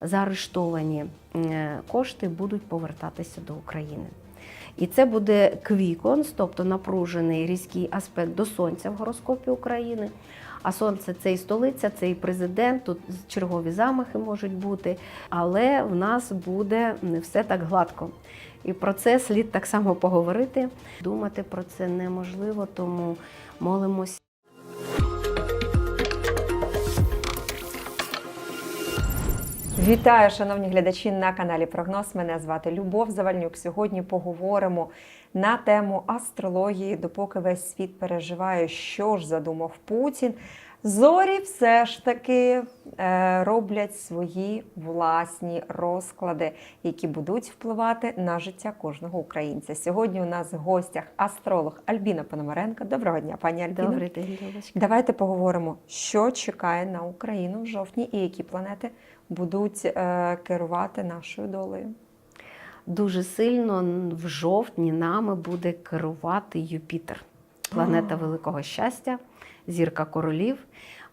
заарештовані е, кошти будуть повертатися до України. І це буде квіконс, тобто напружений різкий аспект до сонця в гороскопі України. А сонце це і столиця, це і президент, тут чергові замахи можуть бути, але в нас буде не все так гладко. І про це слід так само поговорити. Думати про це неможливо, тому молимося. Вітаю, шановні глядачі на каналі Прогноз. Мене звати Любов Завальнюк. Сьогодні поговоримо на тему астрології, допоки весь світ переживає, що ж задумав Путін. Зорі все ж таки е, роблять свої власні розклади, які будуть впливати на життя кожного українця. Сьогодні у нас в гостях астролог Альбіна Пономаренко. Доброго дня, пані Альбіна. Добрий день, Любочка. Давайте поговоримо, що чекає на Україну в жовтні і які планети будуть е, керувати нашою долею. Дуже сильно в жовтні нами буде керувати Юпітер, планета А. великого щастя, зірка королів.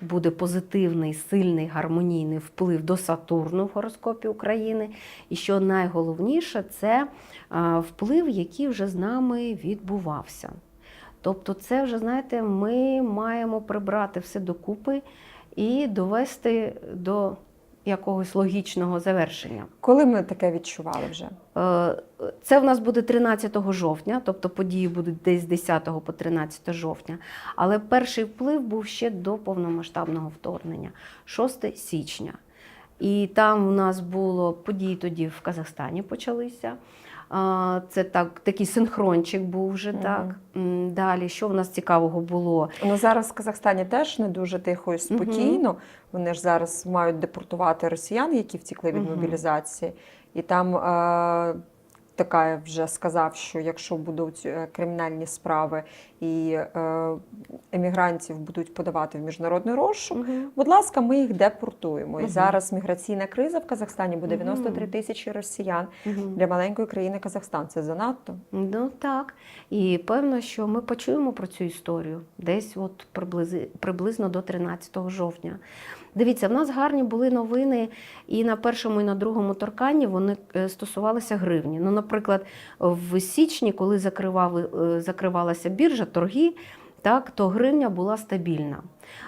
Буде позитивний, сильний, гармонійний вплив до Сатурну в гороскопі України. І що найголовніше, це е, вплив, який вже з нами відбувався. Тобто, це вже, знаєте, ми маємо прибрати все докупи і довести до якогось логічного завершення. Коли ми таке відчували вже? Е, Це в нас буде 13 жовтня, тобто події будуть десь з 10 по 13 жовтня. Але перший вплив був ще до повномасштабного вторгнення, 6 січня. І там у нас було події тоді в Казахстані почалися. Це так, такий синхрончик був вже Мгм. так. М, Далі, що в нас цікавого було? Ну зараз в Казахстані теж не дуже тихо і спокійно. Вони ж зараз мають депортувати росіян, які втікли від Мгм. мобілізації. І там е, така вже сказав, що якщо будуть е, кримінальні справи і е, емігрантів будуть подавати в міжнародний розшук. Будь ласка, ми їх депортуємо. І зараз міграційна криза в Казахстані буде 93 тисячі росіян. Мгм. Для маленької країни Казахстан це занадто. Ну так. І певно, що ми почуємо про цю історію десь от приблизно до 13 жовтня. Дивіться, в нас гарні були новини і на першому, і на другому торканні вони е, стосувалися гривні. Ну, наприклад, в січні, коли е, закривалася біржа, торги, так, то гривня була стабільна.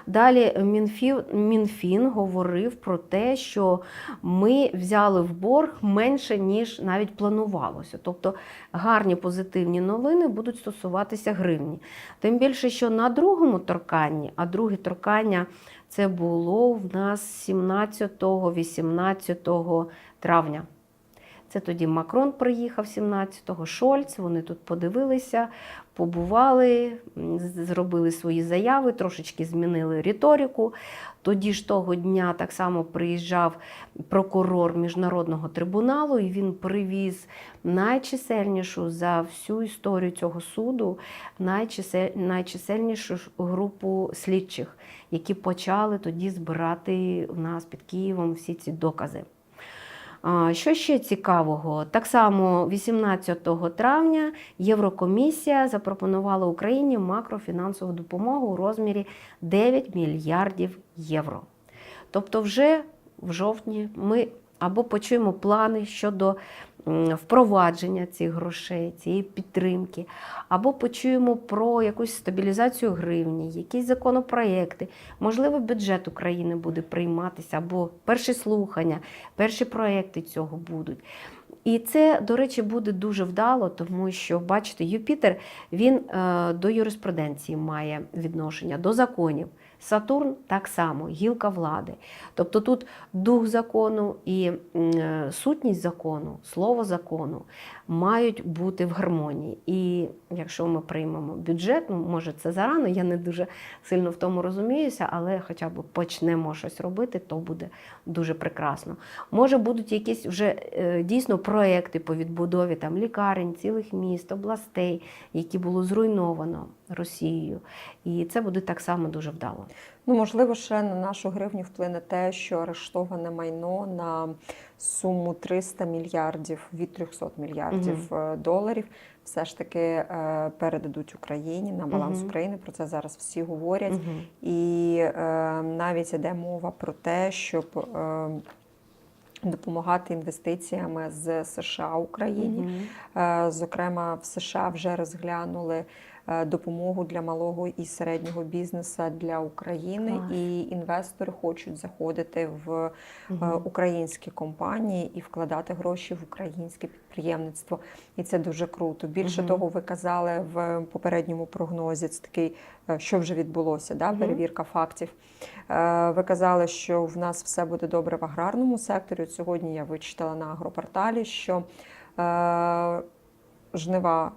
Далі Мінфін, Мінфін говорив про те, що ми взяли в борг менше, ніж навіть планувалося. Тобто гарні позитивні новини будуть стосуватися гривні. Тим більше, що на другому торканні, а друге торкання це було в нас 17-18 травня. Це тоді Макрон приїхав 17-го, Шольц, вони тут подивилися, побували, зробили свої заяви, трошечки змінили риторику. Тоді ж того дня так само приїжджав прокурор міжнародного трибуналу, і він привіз найчисельнішу за всю історію цього суду, найчисе- найчисельнішу групу слідчих, які почали тоді збирати у нас під Києвом всі ці докази. Що ще цікавого? Так само 18 травня Єврокомісія запропонувала Україні макрофінансову допомогу у розмірі 9 мільярдів євро. Тобто, вже в жовтні ми або почуємо плани щодо впровадження цих грошей, цієї підтримки, або почуємо про якусь стабілізацію гривні, якісь законопроекти. Можливо, бюджет України буде прийматися, або перші слухання, перші проекти цього будуть. І це, до речі, буде дуже вдало, тому що, бачите, Юпітер він е, до юриспруденції має відношення, до законів. Сатурн так само, гілка влади. Тобто тут дух закону і е, сутність закону, слово закону мають бути в гармонії. І якщо ми приймемо бюджет, ну може це зарано, я не дуже сильно в тому розуміюся, але хоча б почнемо щось робити, то буде дуже прекрасно. Може, будуть якісь вже е, дійсно проекти по відбудові там лікарень, цілих міст, областей, які було зруйновано Росією. І це буде так само дуже вдало. Ну, можливо, ще на нашу гривню вплине те, що арештоване майно на суму 300 мільярдів від 300 мільярдів е, доларів все ж таки е, передадуть Україні на баланс Мгм. України. Про це зараз всі говорять. Мгм. І е, навіть іде мова про те, щоб е, допомагати інвестиціями з США Україні. Мгм. Е, Зокрема, в США вже розглянули допомогу для малого і середнього бізнесу для України, Клас. і інвестори хочуть заходити в е, Мгм. українські компанії і вкладати гроші в українське підприємництво. І це дуже круто. Більше Мгм. того, ви казали в попередньому прогнозі, це такий, е, що вже відбулося, да? Перевірка фактів. Е, Ви казали, що в нас все буде добре в аграрному секторі. От Сьогодні я вичитала на агропорталі, що е, жнива е,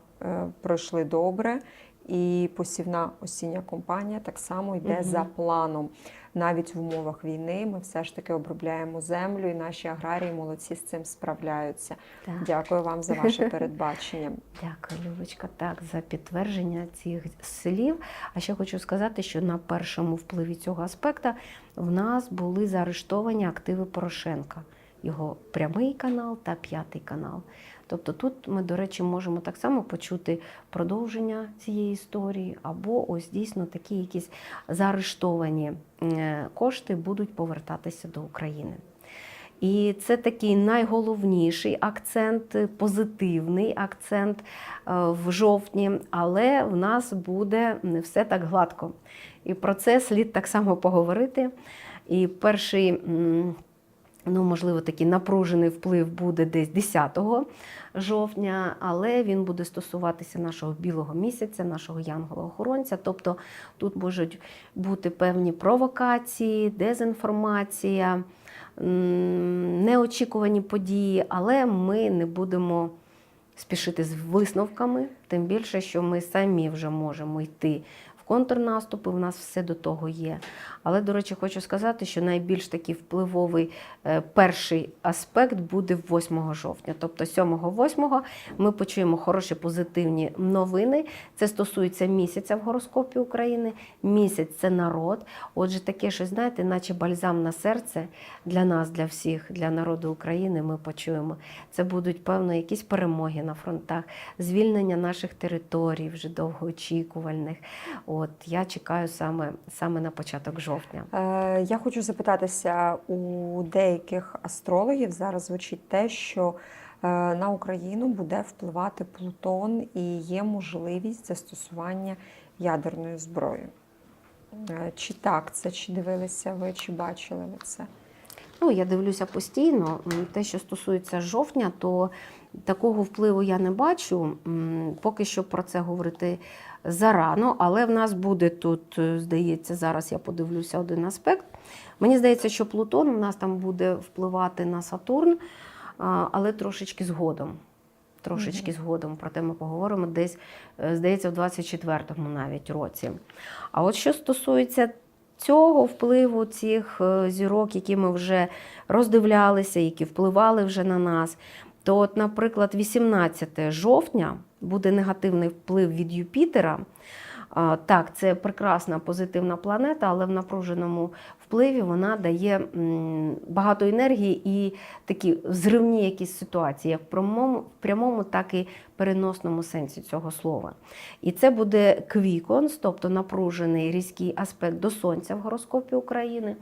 пройшли добре, і посівна осіння компанія так само йде Мгм. за планом. Навіть в умовах війни ми все ж таки обробляємо землю, і наші аграрії молодці з цим справляються. Так. Дякую вам за ваше передбачення. Дякую, Любочка, так, за підтвердження цих слів. А ще хочу сказати, що на першому впливі цього аспекта в нас були заарештовані активи Порошенка, його прямий канал та п'ятий канал. Тобто тут ми, до речі, можемо так само почути продовження цієї історії, або ось дійсно такі якісь заарештовані кошти будуть повертатися до України. І це такий найголовніший акцент, позитивний акцент е, в жовтні, але в нас буде не все так гладко. І про це слід так само поговорити. І перший, ну, можливо, такий напружений вплив буде десь 10 жовтня, але він буде стосуватися нашого білого місяця, нашого янгола-охоронця. Тобто тут можуть бути певні провокації, дезінформація неочікувані події, але ми не будемо спішити з висновками, тим більше, що ми самі вже можемо йти контрнаступи, у нас все до того є. Але, до речі, хочу сказати, що найбільш такий впливовий е, перший аспект буде 8 жовтня. Тобто 7-8 ми почуємо хороші позитивні новини. Це стосується місяця в гороскопі України. Місяць це народ. Отже, таке щось, знаєте, наче бальзам на серце для нас, для всіх, для народу України. Ми почуємо. Це будуть певно якісь перемоги на фронтах, звільнення наших територій, вже довгоочікувальних. От я чекаю саме, саме на початок жовтня. Е, Я хочу запитатися у деяких астрологів зараз звучить те, що е, на Україну буде впливати Плутон і є можливість застосування ядерної зброї. Е, Чи так це, чи дивилися ви, чи бачили ви це? Ну, я дивлюся постійно. Те, що стосується жовтня, то такого впливу я не бачу. Поки що про це говорити зарано, але в нас буде тут, е, здається, зараз я подивлюся один аспект. Мені здається, що Плутон у нас там буде впливати на Сатурн, але трошечки згодом. Трошечки згодом, проте ми поговоримо десь, е, здається, в 24-му навіть році. А от що стосується цього впливу цих е, зірок, які ми вже роздивлялися, які впливали вже на нас, то, от, наприклад, 18 жовтня буде негативний вплив від Юпітера. Так, це прекрасна позитивна планета, але в напруженому впливі вона дає багато енергії і такі взривні якісь ситуації, як в прямому, в прямому, так і переносному сенсі цього слова. І це буде квіконс, тобто напружений різкий аспект до Сонця в гороскопі України.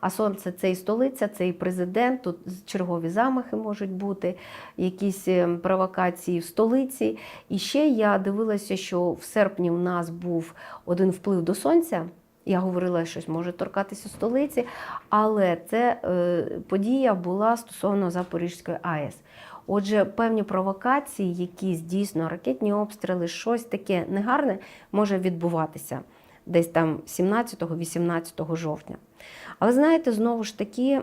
А сонце це і столиця, це і президент. Тут чергові замахи можуть бути, якісь е, провокації в столиці. І ще я дивилася, що в серпні в нас був один вплив до сонця. Я говорила, що щось може торкатися столиці, але це е, подія була стосовно Запорізької АЕС. Отже, певні провокації, якісь дійсно ракетні обстріли, щось таке негарне може відбуватися десь там 17-18 жовтня. Але знаєте, знову ж таки,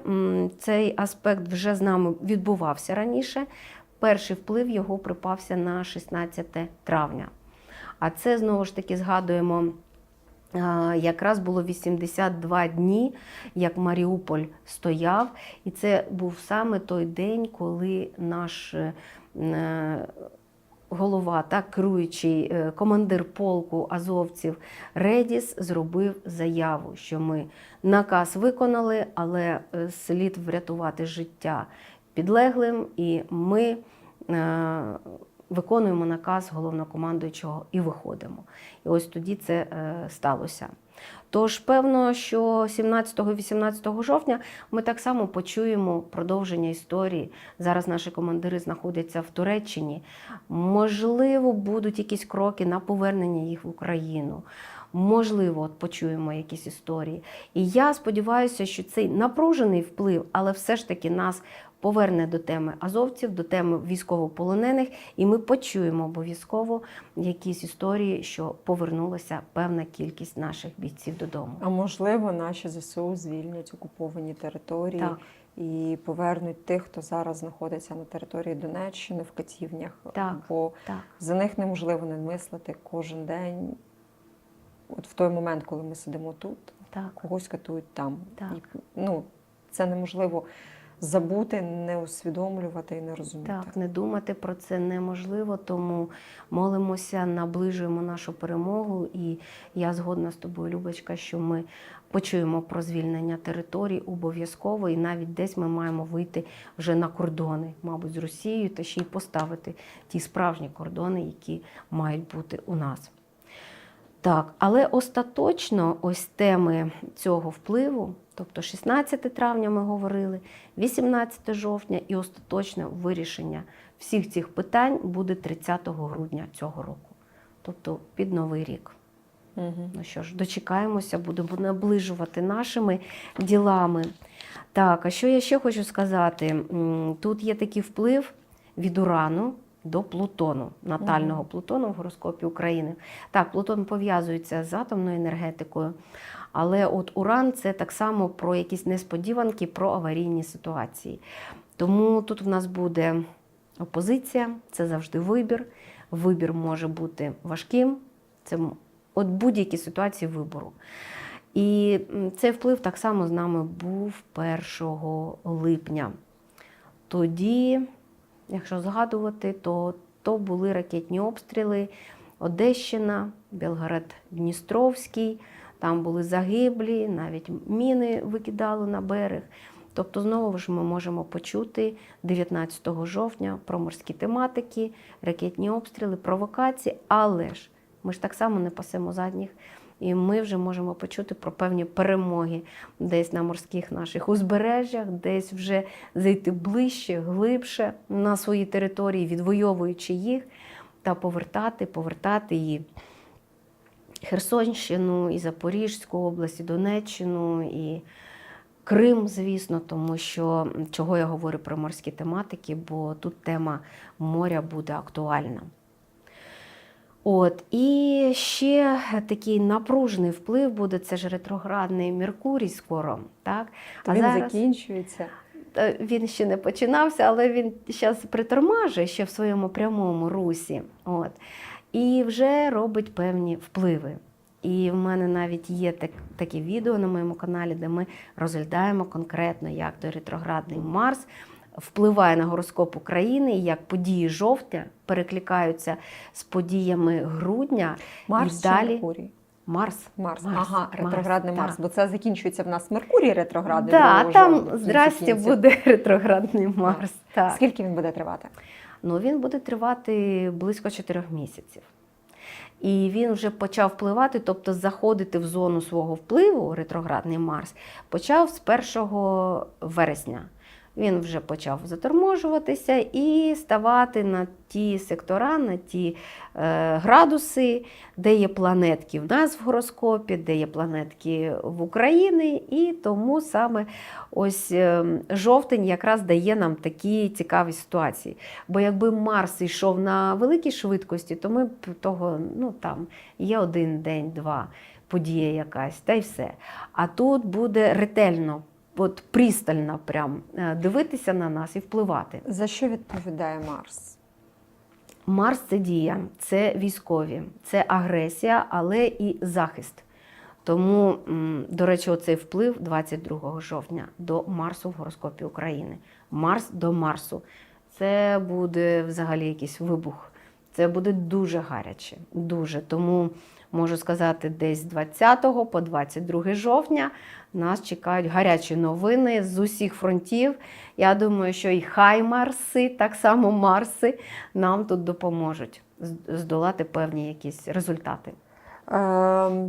цей аспект вже з нами відбувався раніше. Перший вплив його припався на 16 травня. А це знову ж таки згадуємо. Якраз було 82 дні, як Маріуполь стояв, і це був саме той день, коли наш е, голова, так керуючий е, командир полку азовців Редіс зробив заяву, що ми наказ виконали, але е, слід врятувати життя підлеглим, і ми е, виконуємо наказ головнокомандуючого і виходимо. І ось тоді це сталося. Тож, певно, що 17-18 жовтня ми так само почуємо продовження історії. Зараз наші командири знаходяться в Туреччині. Можливо, будуть якісь кроки на повернення їх в Україну. Можливо, от почуємо якісь історії. І я сподіваюся, що цей напружений вплив, але все ж таки нас поверне до теми азовців, до теми військовополонених, і ми почуємо обов'язково якісь історії, що повернулася певна кількість наших бійців додому. А можливо, наші ЗСУ звільнять окуповані території Так. і повернуть тих, хто зараз знаходиться на території Донеччини в катівнях. Так. Бо Так, за них неможливо не мислити кожен день. От в той момент, коли ми сидимо тут, так. когось катують там. Так. І, ну, це неможливо забути, не усвідомлювати і не розуміти. Так, не думати про це неможливо, тому молимося, наближуємо нашу перемогу. І я згодна з тобою, Любочка, що ми почуємо про звільнення територій обов'язково, і навіть десь ми маємо вийти вже на кордони, мабуть, з Росією, та ще й поставити ті справжні кордони, які мають бути у нас. Так, але остаточно ось теми цього впливу, тобто 16 травня ми говорили, 18 жовтня і остаточне вирішення всіх цих питань буде 30 грудня цього року, тобто під Новий рік. Угу. Ну що ж, дочекаємося, будемо наближувати нашими ділами. Так, а що я ще хочу сказати? Тут є такий вплив від Урану до Плутону, натального Плутону в гороскопі України. Так, Плутон пов'язується з атомною енергетикою, але от Уран це так само про якісь несподіванки, про аварійні ситуації. Тому тут в нас буде опозиція, це завжди вибір. Вибір може бути важким. Це от будь-які ситуації вибору. І цей вплив так само з нами був 1 липня. Тоді, якщо згадувати, то, то були ракетні обстріли Одещина, Белгород-Дністровський, там були загиблі, навіть міни викидали на берег. Тобто, знову ж ми можемо почути 19 жовтня про морські тематики, ракетні обстріли, провокації, але ж ми ж так само не пасемо задніх. І ми вже можемо почути про певні перемоги десь на морських наших узбережжях, десь вже зайти ближче, глибше на свої території, відвоюючи їх та повертати, повертати і Херсонщину, і Запорізьку область, і Донеччину, і Крим, звісно, тому що чого я говорю про морські тематики, бо тут тема моря буде актуальна. От, і ще такий напружений вплив буде це ж ретроградний Меркурій скоро. Так? То А він зараз- закінчується. Він ще не починався, але він зараз притормажує ще в своєму прямому русі. От. І вже робить певні впливи. І в мене навіть є так, такі відео на моєму каналі, де ми розглядаємо конкретно, як той ретроградний Марс впливає на гороскоп України, і як події жовтня перекликаються з подіями грудня. Марс і чи далі Меркурій? Марс. Марс. Марс, Ага, ретроградний так. Марс, бо це закінчується в нас Меркурій ретроградний. Так, 2 там здрасте буде ретроградний Марс. Так. Скільки він буде тривати? Ну, він буде тривати близько 4 місяців. І він вже почав впливати, тобто заходити в зону свого впливу, ретроградний Марс, почав з 1 вересня. Він вже почав заторможуватися і ставати на ті сектора, на ті е, градуси, де є планетки в нас в гороскопі, де є планетки в Україні, і тому саме ось е, жовтень якраз дає нам такі цікаві ситуації. Бо якби Марс йшов на великій швидкості, то ми б того, ну там є один день, два, подія якась, та й все. А тут буде ретельно, от пристально прям е, дивитися на нас і впливати. За що відповідає Марс? Марс це дія, це військові, це агресія, але і захист. Тому, до речі, оцей вплив 22 жовтня до Марсу в гороскопі України. Марс до Марсу. Це буде взагалі якийсь вибух. Це буде дуже гаряче. Дуже. Тому можу сказати, десь 20 по 22 жовтня нас чекають гарячі новини з усіх фронтів. Я думаю, що і хай Марси, так само Марси нам тут допоможуть здолати певні якісь результати. Е,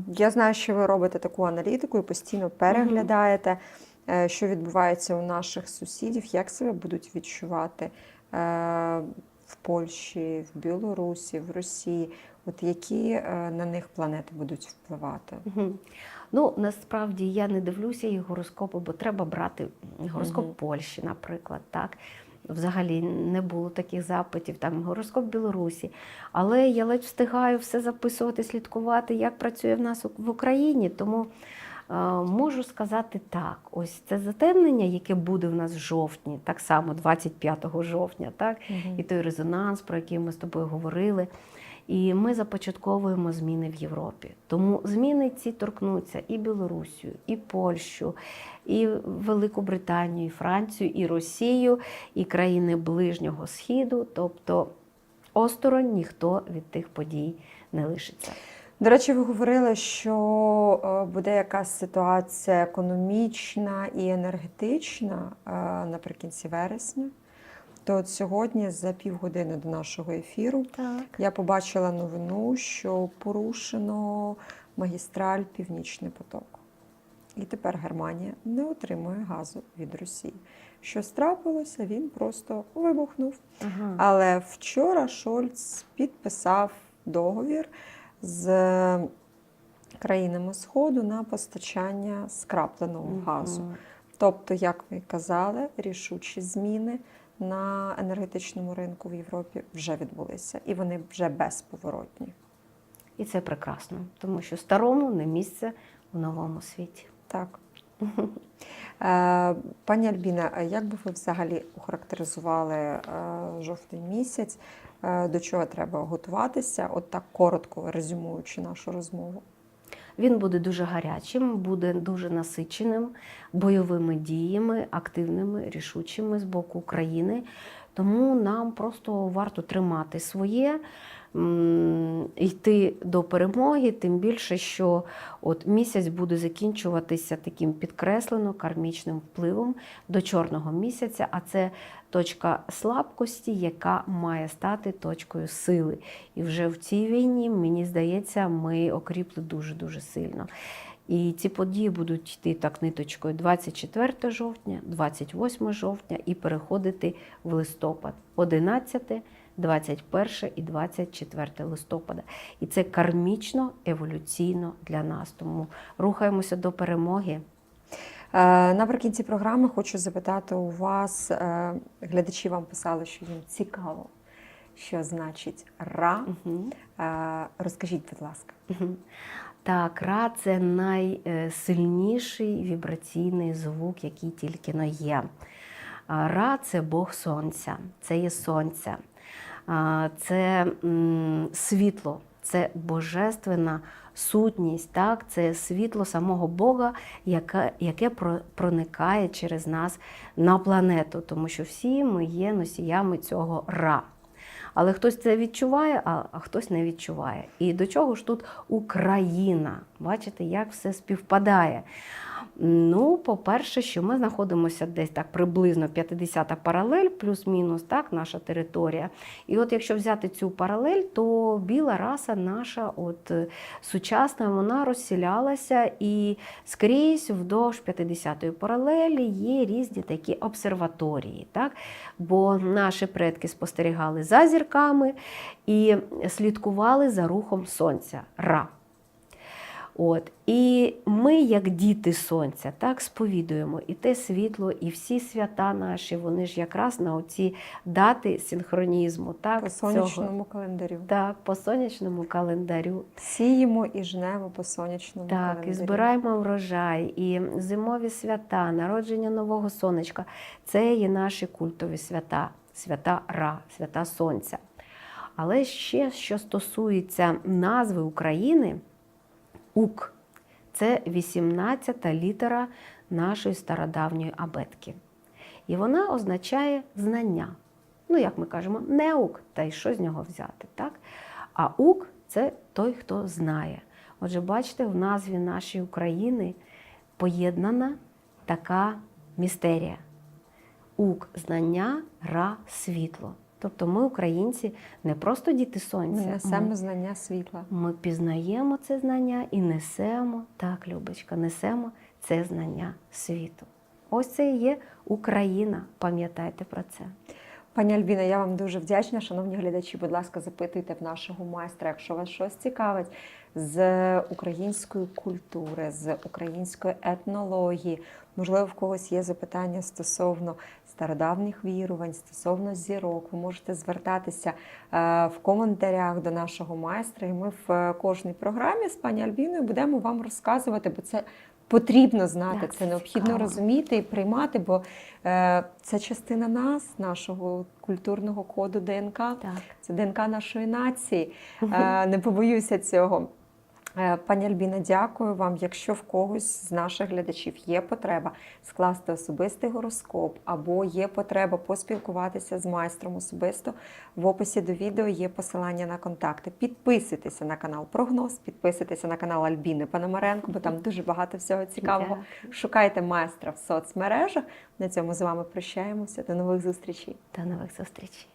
я знаю, що ви робите таку аналітику і постійно переглядаєте, е, що відбувається у наших сусідів, як себе будуть відчувати е, в Польщі, в Білорусі, в Росії. От які е, на них планети будуть впливати? Мгм. Ну, насправді я не дивлюся їх гороскопи, бо треба брати гороскоп Мгм. Польщі, наприклад. так. Взагалі не було таких запитів, там гороскоп Білорусі. Але я ледь встигаю все записувати, слідкувати, як працює в нас в Україні. Тому можу сказати так: ось це затемнення, яке буде в нас в жовтні, так само 25 жовтня, так, і той резонанс, про який ми з тобою говорили. І ми започатковуємо зміни в Європі. Тому зміни ці торкнуться і Білорусію, і Польщу, і Велику Британію, і Францію, і Росію, і країни Ближнього Східу. Тобто осторонь ніхто від тих подій не лишиться. До речі, ви говорили, що е, буде якась ситуація економічна і енергетична е, наприкінці вересня. То от сьогодні, за півгодини до нашого ефіру, Так. я побачила новину, що порушено магістраль Північний поток. І тепер Германія не отримує газу від Росії. Що страпилося, він просто вибухнув. Ага. Але вчора Шольц підписав договір з країнами Сходу на постачання скрапленого газу. Тобто, як ви казали, рішучі зміни на енергетичному ринку в Європі вже відбулися, і вони вже безповоротні. І це прекрасно, тому що старому не місце у новому світі. Так. Е, Пані Альбіна, як би ви взагалі охарактеризували е, жовтий місяць? Е, До чого треба готуватися? От так коротко резюмуючи нашу розмову. Він буде дуже гарячим, буде дуже насиченим бойовими діями, активними, рішучими з боку України. Тому нам просто варто тримати своє, йти до перемоги, тим більше, що от місяць буде закінчуватися таким підкреслено кармічним впливом до чорного місяця, а це точка слабкості, яка має стати точкою сили. І вже в цій війні, мені здається, ми окріпли дуже-дуже сильно. І ці події будуть йти так ниточкою 24 жовтня, 28 жовтня і переходити в листопад 11, 21 і 24 листопада. І це кармічно, еволюційно для нас. Тому рухаємося до перемоги. Е, Наприкінці програми хочу запитати у вас, е, глядачі вам писали, що їм цікаво, що значить ра. Е, Розкажіть, будь ласка. Мгм. Так, ра це найсильніший вібраційний звук, який тільки но є. Ра це Бог Сонця, це є Сонця, це світло, це божественна сутність, так? це світло самого Бога, яке, яке проникає через нас на планету, тому що всі ми є носіями цього ра. Але хтось це відчуває, а, хтось не відчуває. І до чого ж тут Україна? Бачите, як все співпадає. Ну, по-перше, що ми знаходимося десь так приблизно 50-та паралель, плюс-мінус, так, наша територія. І от якщо взяти цю паралель, то біла раса наша, от е, сучасна, вона розселялася і скрізь вдовж 50-ї паралелі є різні такі обсерваторії. Так? Бо наші предки спостерігали за зірками і слідкували за рухом сонця. Ра. От. І ми, як діти сонця, так сповідуємо і те світло, і всі свята наші, вони ж якраз на оці дати синхронізму. Так, По цього. сонячному календарю. Так, по сонячному календарю. Сіємо і жнемо по сонячному Так, календарю. і збираємо врожай, і зимові свята, народження нового сонечка це є наші культові свята, свята Ра, свята Сонця. Але ще що стосується назви України, УК це 18-та літера нашої стародавньої абетки. І вона означає знання. Ну, як ми кажемо, не ук, та й що з нього взяти, так? А ук це той, хто знає. Отже, бачите, в назві нашої України поєднана така містерія. Ук знання, ра світло. Тобто ми, українці, не просто діти Ми сонця. несемо знання світла. Ми пізнаємо це знання і несемо, так, Любочка, несемо це знання світу. Ось це і є Україна. Пам'ятайте про це. Пані Альбіна, я вам дуже вдячна. Шановні глядачі, будь ласка, запитуйте в нашого майстра, якщо вас щось цікавить з української культури, з української етнології. Можливо, в когось є запитання стосовно стародавніх вірувань, стосовно зірок. Ви можете звертатися е, в коментарях до нашого майстра, і ми в е, кожній програмі з пані Альбіною будемо вам розказувати, бо це потрібно знати, Так, це це необхідно цікаво. розуміти і приймати, бо е, це частина нас, нашого культурного коду ДНК. Так. Це ДНК нашої нації. Е, Не побоюся цього. Е, Пані Альбіна, дякую вам. Якщо в когось з наших глядачів є потреба скласти особистий гороскоп або є потреба поспілкуватися з майстром особисто, в описі до відео є посилання на контакти. Підписуйтеся на канал Прогноз, підписуйтеся на канал Альбіни Пономаренко, бо там дуже багато всього цікавого. Шукайте майстра в соцмережах. На цьому з вами прощаємося. До нових зустрічей. До нових зустрічей.